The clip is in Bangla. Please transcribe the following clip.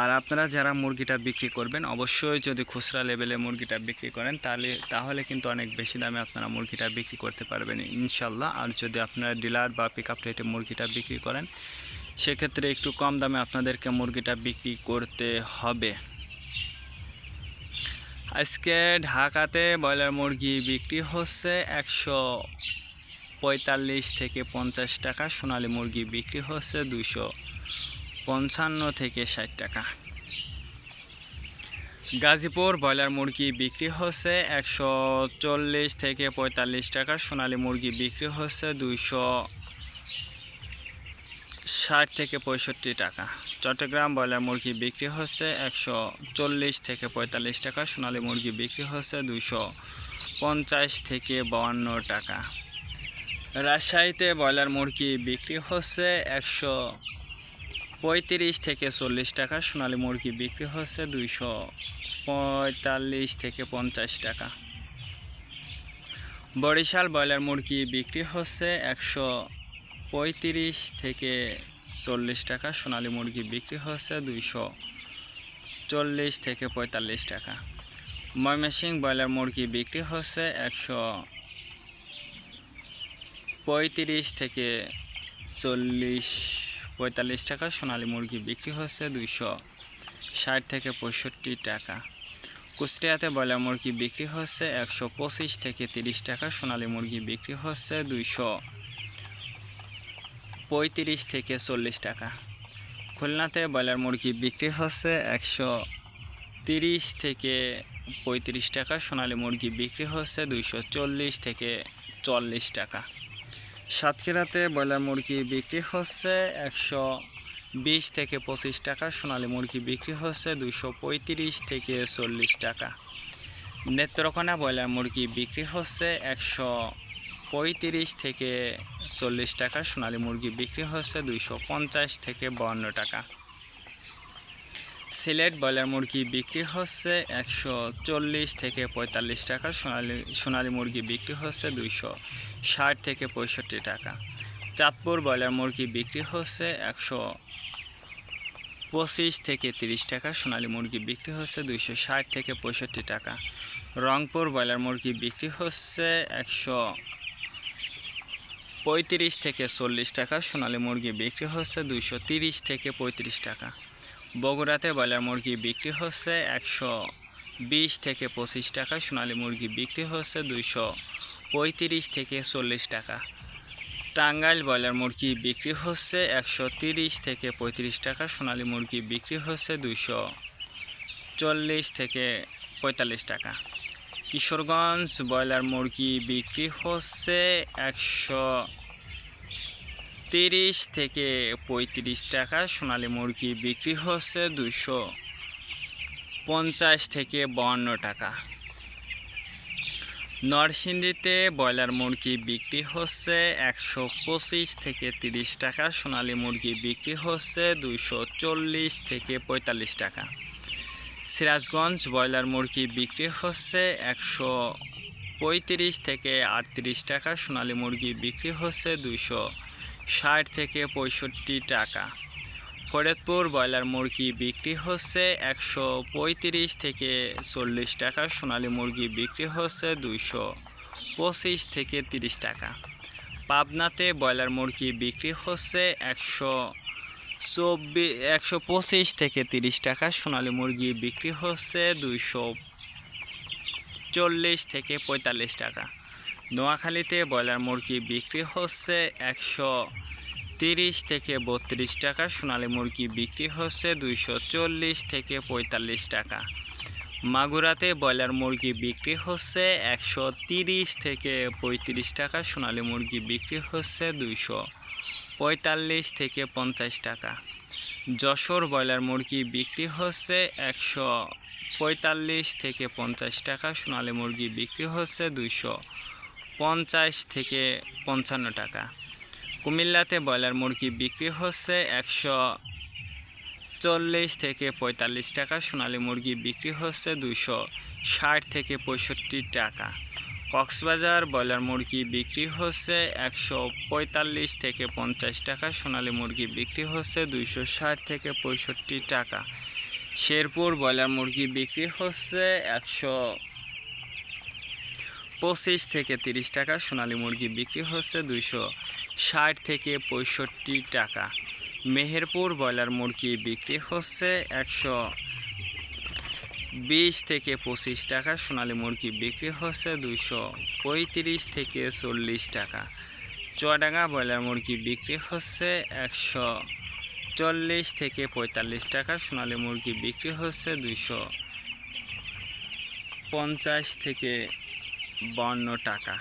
আর আপনারা যারা মুরগিটা বিক্রি করবেন, অবশ্যই যদি খুচরা লেভেলে মুরগিটা বিক্রি করেন, তাহলে তাহলে কিন্তু অনেক বেশি দামে আপনারা মুরগিটা বিক্রি করতে পারবেন ইনশাল্লাহ আর যদি আপনারা ডিলার বা পিক আপ রেটে মুরগিটা বিক্রি করেন, সেক্ষেত্রে একটু কম দামে আপনাদেরকে মুরগিটা বিক্রি করতে হবে। আজকে ঢাকাতে ব্রয়লার মুরগি বিক্রি হচ্ছে একশো পঁয়তাল্লিশ থেকে পঞ্চাশ টাকা, সোনালী মুরগি বিক্রি হচ্ছে দুশো পঞ্চান্ন থেকে ষাট টাকা। গাজীপুর ব্রয়লার মুরগি বিক্রি হচ্ছে একশো চল্লিশ থেকে পঁয়তাল্লিশ টাকা, সোনালী মুরগি বিক্রি হচ্ছে দুইশো ষাট থেকে পঁয়ষট্টি টাকা। চট্টগ্রাম ব্রয়লার মুরগি বিক্রি হচ্ছে একশো চল্লিশ থেকে পঁয়তাল্লিশ টাকা, সোনালী মুরগি বিক্রি হচ্ছে দুইশো পঞ্চাশ থেকে বাউান্ন টাকা। রাজশাহীতে ব্রয়লার মুরগি বিক্রি হচ্ছে একশো পঁয়ত্রিশ থেকে চল্লিশ টাকা, সোনালী মুরগি বিক্রি হচ্ছে দুইশো পঁয়তাল্লিশ থেকে পঞ্চাশ টাকা। বরিশাল ব্রয়লার মুরগি বিক্রি হচ্ছে একশো পঁয়ত্রিশ থেকে চল্লিশ টাকা, সোনালী মুরগি বিক্রি হচ্ছে দুইশো চল্লিশ থেকে পঁয়তাল্লিশ টাকা। ময়মনসিং ব্রয়লার মুরগি বিক্রি হচ্ছে একশো পঁয়ত্রিশ থেকে চল্লিশ পঁয়তাল্লিশ টাকা সোনালী মুরগি বিক্রি হচ্ছে দুইশো ষাট থেকে পঁয়ষট্টি টাকা। কুষ্টিয়াতে ব্রয়লার মুরগি বিক্রি হচ্ছে একশো পঁচিশ থেকে তিরিশ টাকা, সোনালী মুরগি বিক্রি হচ্ছে দুইশো পঁয়ত্রিশ থেকে চল্লিশ টাকা। খুলনাতে ব্রয়লার মুরগি বিক্রি হচ্ছে একশো তিরিশ থেকে পঁয়ত্রিশ টাকা, সোনালী মুরগি বিক্রি হচ্ছে দুইশো চল্লিশ থেকে চল্লিশ টাকা। সাতক্ষীরাতে ব্রয়লার মুরগি বিক্রি হচ্ছে একশো বিশ থেকে পঁচিশ টাকা, সোনালি মুরগি বিক্রি হচ্ছে দুশো পঁয়ত্রিশ থেকে চল্লিশ টাকা। নেত্রকোনা ব্রয়লার মুরগি বিক্রি হচ্ছে একশো পঁয়ত্রিশ থেকে চল্লিশ টাকা, সোনালি মুরগি বিক্রি হচ্ছে দুশো পঞ্চাশ থেকে বাউন্ন টাকা। সিলেট ব্রয়লার মুরগি বিক্রি হচ্ছে একশো চল্লিশ থেকে পঁয়তাল্লিশ টাকা, সোনালি, সোনালী মুরগি বিক্রি হচ্ছে দুইশো ষাট থেকে পঁয়ষট্টি টাকা। চাঁদপুর ব্রয়লার মুরগি বিক্রি হচ্ছে একশো পঁচিশ থেকে তিরিশ টাকা, সোনালী মুরগি বিক্রি হচ্ছে দুইশো ষাট থেকে পঁয়ষট্টি টাকা। রংপুর ব্রয়লার মুরগি বিক্রি হচ্ছে একশো পঁয়ত্রিশ থেকে চল্লিশ টাকা, সোনালী মুরগি বিক্রি হচ্ছে দুইশো তিরিশ থেকে পঁয়ত্রিশ টাকা। বগুড়াতে ব্রয়লার মুরগি বিক্রি হচ্ছে একশো বিশ থেকে পঁচিশ টাকা, সোনালী মুরগি বিক্রি হচ্ছে দুইশো পঁয়ত্রিশ থেকে চল্লিশ টাকা। টাঙ্গাইল ব্রয়লার মুরগি বিক্রি হচ্ছে একশো তিরিশ থেকে পঁয়ত্রিশ টাকা, সোনালী মুরগি বিক্রি হচ্ছে দুইশো চল্লিশ থেকে পঁয়তাল্লিশ টাকা। কিশোরগঞ্জ ব্রয়লার মুরগি বিক্রি হচ্ছে একশো তিরিশ থেকে পঁয়ত্রিশ টাকা সোনালী মুরগি বিক্রি হচ্ছে দুশো পঞ্চাশ থেকে বাউন্ন টাকা। নরসিংদীতে ব্রয়লার মুরগি বিক্রি হচ্ছে একশো পঁচিশ থেকে তিরিশ টাকা, সোনালী মুরগি বিক্রি হচ্ছে দুইশো চল্লিশ থেকে পঁয়তাল্লিশ টাকা। সিরাজগঞ্জ ব্রয়লার মুরগি বিক্রি হচ্ছে একশো পঁয়ত্রিশ থেকে আটত্রিশ টাকা, সোনালী মুরগি বিক্রি হচ্ছে দুইশো ষাট থেকে পঁয়ষট্টি টাকা। ফরিদপুর ব্রয়লার মুরগি বিক্রি হচ্ছে একশো পঁয়ত্রিশ থেকে চল্লিশ টাকা, সোনালী মুরগি বিক্রি হচ্ছে দুইশো পঁচিশ থেকে তিরিশ টাকা। পাবনাতে ব্রয়লার মুরগি বিক্রি হচ্ছে একশো চব্বিশ একশো পঁচিশ থেকে তিরিশ টাকা, সোনালী মুরগি বিক্রি হচ্ছে দুইশো চল্লিশ থেকে পঁয়তাল্লিশ টাকা। নোয়াখালীতে ব্রয়লার মুরগি বিক্রি হচ্ছে একশো তিরিশ থেকে বত্রিশ টাকা, সোনালী মুরগি বিক্রি হচ্ছে দুইশো চল্লিশ থেকে পঁয়তাল্লিশ টাকা। মাগুরাতে ব্রয়লার মুরগি বিক্রি হচ্ছে একশো তিরিশ থেকে পঁয়ত্রিশ টাকা, সোনালী মুরগি বিক্রি হচ্ছে দুইশো পঁয়তাল্লিশ থেকে পঞ্চাশ টাকা। যশোর ব্রয়লার মুরগি বিক্রি হচ্ছে একশো পঁয়তাল্লিশ থেকে পঞ্চাশ টাকা, সোনালী মুরগি বিক্রি হচ্ছে দুইশো পঞ্চাশ থেকে পঞ্চান্ন টাকা। কুমিল্লাতে ব্রয়লার মুরগি বিক্রি হচ্ছে একশো চল্লিশ থেকে পঁয়তাল্লিশ টাকা, সোনালী মুরগি বিক্রি হচ্ছে দুশো ষাট থেকে পঁয়ষট্টি টাকা। কক্সবাজার ব্রয়লার মুরগি বিক্রি হচ্ছে একশো পঁয়তাল্লিশ থেকে পঞ্চাশ টাকা, সোনালী মুরগি বিক্রি হচ্ছে দুইশো ষাট থেকে পঁয়ষট্টি টাকা। শেরপুর ব্রয়লার মুরগি বিক্রি হচ্ছে একশো পঁচিশ থেকে তিরিশ টাকা সোনালী মুরগি বিক্রি হচ্ছে দুইশো ষাট থেকে পঁয়ষট্টি টাকা। মেহেরপুর ব্রয়লার মুরগি বিক্রি হচ্ছে একশো বিশ থেকে পঁচিশ টাকা, সোনালী মুরগি বিক্রি হচ্ছে দুইশো পঁয়ত্রিশ থেকে চল্লিশ টাকা। চুয়াডাঙ্গা ব্রয়লার মুরগি বিক্রি হচ্ছে একশো চল্লিশ থেকে পঁয়তাল্লিশ টাকা, সোনালী মুরগি বিক্রি হচ্ছে দুইশো পঞ্চাশ থেকে বান্ন টাকা।